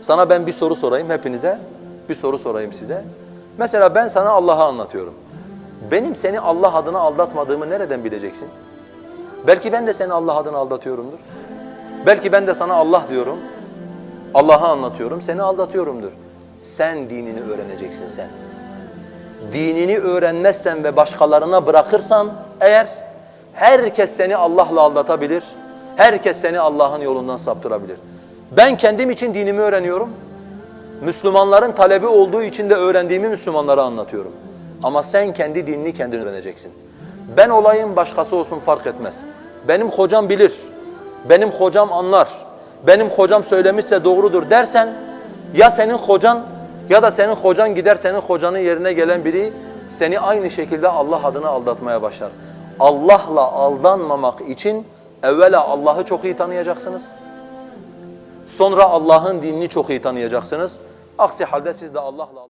Sana ben bir soru sorayım hepinize. Bir soru sorayım size. Mesela ben sana Allah'ı anlatıyorum. Benim seni Allah adına aldatmadığımı nereden bileceksin? Belki ben de seni Allah adına aldatıyorumdur. Belki ben de sana Allah diyorum. Allah'ı anlatıyorum, seni aldatıyorumdur. Sen dinini öğreneceksin sen. Dinini öğrenmezsen ve başkalarına bırakırsan eğer herkes seni Allah'la aldatabilir. Herkes seni Allah'ın yolundan saptırabilir. Ben kendim için dinimi öğreniyorum. Müslümanların talebi olduğu için de öğrendiğimi Müslümanlara anlatıyorum. Ama sen kendi dinini kendin öğreneceksin. Ben olayım başkası olsun fark etmez. Benim hocam bilir. Benim hocam anlar. Benim hocam söylemişse doğrudur dersen ya senin hocan ya da senin hocan gider senin hocanın yerine gelen biri seni aynı şekilde Allah adına aldatmaya başlar. Allah'la aldanmamak için evvela Allah'ı çok iyi tanıyacaksınız. Sonra Allah'ın dinini çok iyi tanıyacaksınız. Aksi halde siz de Allah'la